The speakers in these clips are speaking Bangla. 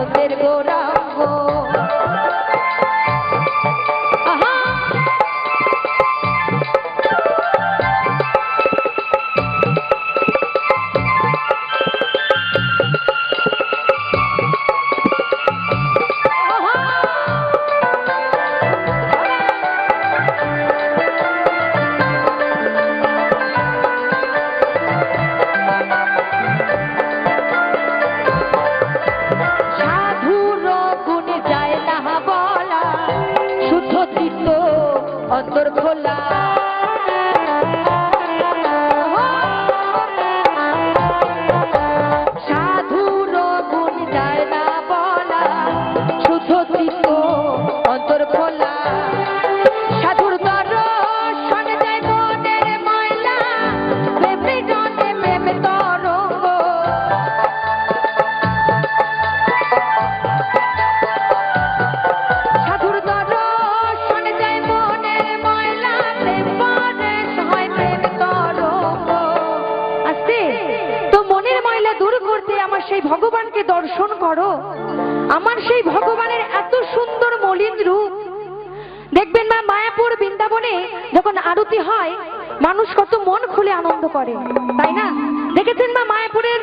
আনন্দের গৌরাঙ্গ আহা সেই ভগবানকে দর্শন করো। আমার সেই ভগবানের এত সুন্দর মলিন রূপ। দেখবেন মা, মায়াপুর বৃন্দাবনে যখন আরতি হয়, মানুষ কত মন খুলে আনন্দ করে, তাই না? দেখেছেন মা, মায়াপুরের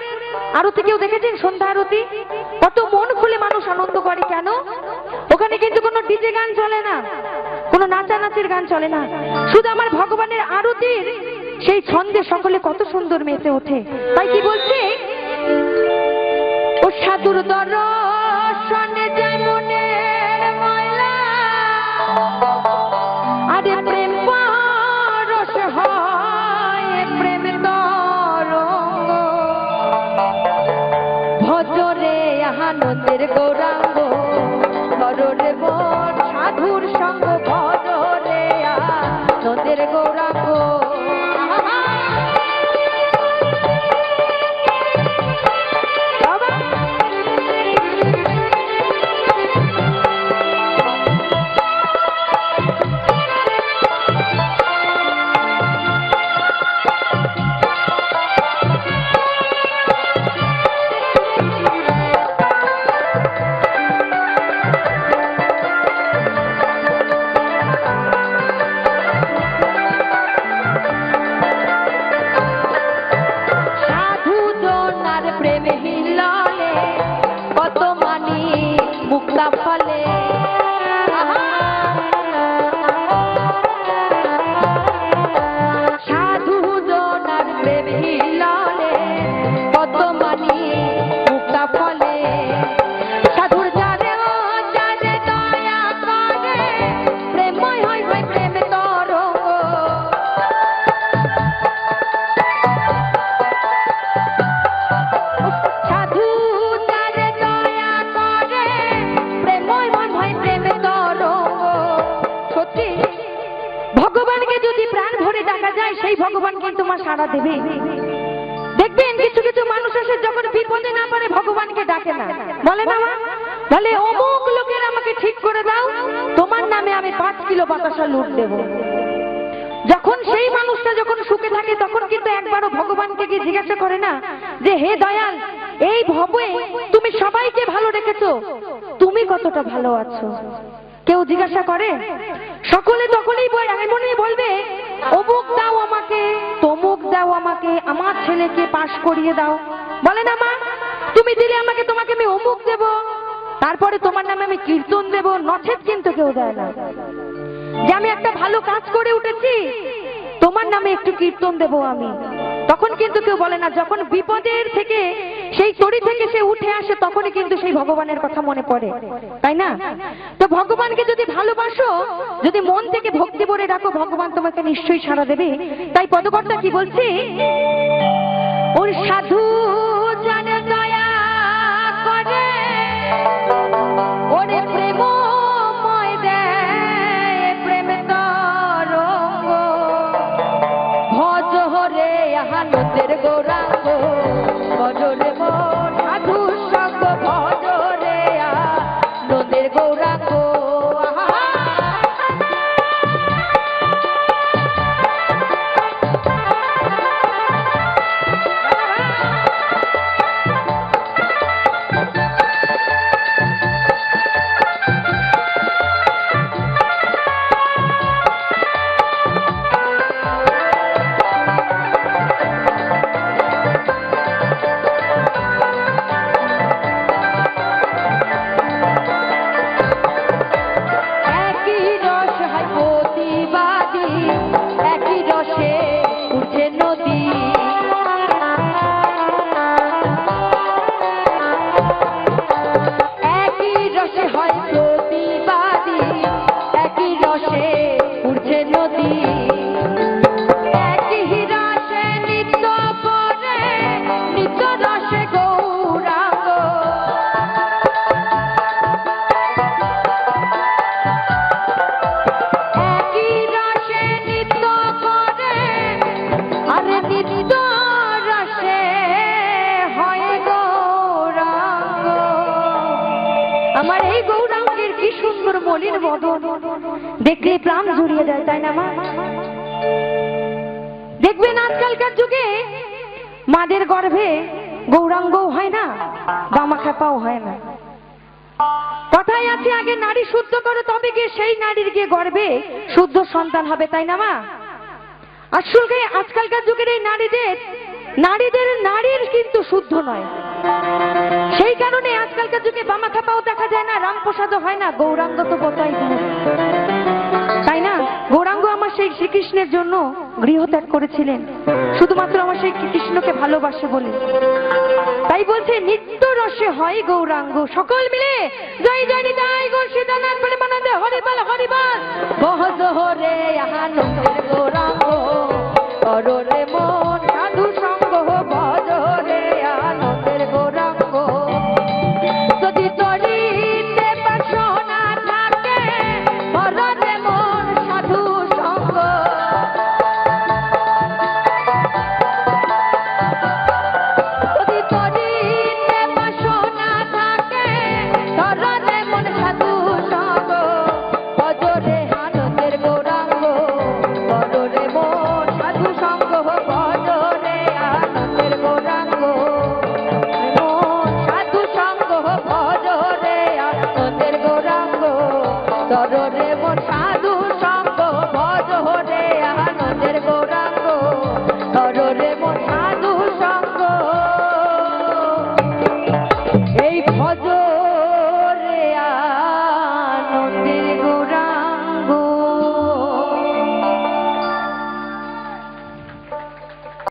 আরতি, কেউ দেখেছেন সন্ধ্যা আরতি? কত মন খুলে মানুষ আনন্দ করে, কেন? ওখানে কিন্তু কোনো ডিজে গান চলে না, কোনো নাচানাচির গান চলে না। শুধু আমার ভগবানের আরতির সেই ছন্দে সকলে কত সুন্দর মেতে ওঠে। তাই কি বলছে? সাধুর দর্শনে যায় মনের ময়লা। আরে প্রেম পরশ হয় প্রেম তরঙ্গ। ভজরে আনন্দের গৌরাঙ্গ কত মানি মুক্তা ফলে ভগবানকে যদি প্রাণ ভরে ডাকা যায়, সেই ভগবান কিন্তু মা সাড়া দেবে। দেখবেন কিছু কিছু মানুষ এসে যখন বিপদে না পারে ভগবানকে ডাকে না। বলে না বলে, অমুক লোকের আমাকে ঠিক করে দাও, তোমার নামে আমি পাঁচ কিলো বাতাসা লুট দেবো। যখন সেই মানুষটা যখন সুখে থাকে, তখন কিন্তু একবারও ভগবানকে গিয়ে জিজ্ঞাসা করে না যে, হে দয়াল, এই ভবে তুমি সবাইকে ভালো রেখেছো, তুমি কতটা ভালো আছো? কেউ জিজ্ঞাসা করে, সকলে তখনই এমনই বলবে, অমুক দাও আমাকে, তমুক দাও আমাকে, আমার ছেলেকে পাশ করিয়ে দাও। বলে না, মা, তুমি দিলে আমাকে, তোমাকে আমি অমুক দেব। তারপরে তোমার নামে আমি কীর্তন দেব নচেত কিন্তু কেউ দেয় না। যে আমি একটা ভালো কাজ করে উঠেছি, তোমার নামে একটু কীর্তন দেব আমি। তখন কিন্তু কেউ বলে না, যখন বিপদের থেকে, সেই তরি থেকে সে উঠে আসে, তখনই কিন্তু সেই ভগবানের কথা মনে পড়ে। তাই না? তো ভগবানকে যদি ভালোবাসো, যদি মন থেকে ভক্তি ভরে রাখো, ভগবান তোমাকে নিশ্চয়ই সাড়া দেবে। তাই পদকর্তা কি বলছি? ওর সাধু জানে দয়া করে, ওরে প্রেমময় দেখলে প্রাণ জুড়িয়ে দেয় তাই না, মা? দেখবেন আজকালকার যুগে মাদের গর্ভে গৌরাঙ্গও হয় না বামা খাপাও হয় না। কথাই আছে, আগে নারী শুদ্ধ করো, তবে গিয়ে সেই নারীর গিয়ে গর্বে শুদ্ধ সন্তান হবে, তাই না, মা? আসলে আজকালকার যুগের এই নারীদের নারীদের নারীর কিন্তু শুদ্ধ নয়। সেই কারণে আজকালকার যুগে বামা খাপাও দেখা যায় না, রামপ্রসাদও হয় না, গৌরাঙ্গ তো কোথায় তাই না? গৌরাঙ্গ আমার সেই শ্রীকৃষ্ণের জন্য গৃহত্যাগ করেছিলেন। শুধুমাত্র আমার সেই কৃষ্ণকে ভালোবাসে বলে। তাই বলছে, নিত্য রসে হয় গৌরাঙ্গ, সকল মিলে। জয় জয়, নিতাই, গৌর সীতানাথ প্রেমানন্দে হরিবল হরিবল বহজ হরে আনন্দের গৌরাঙ্গ কররে মন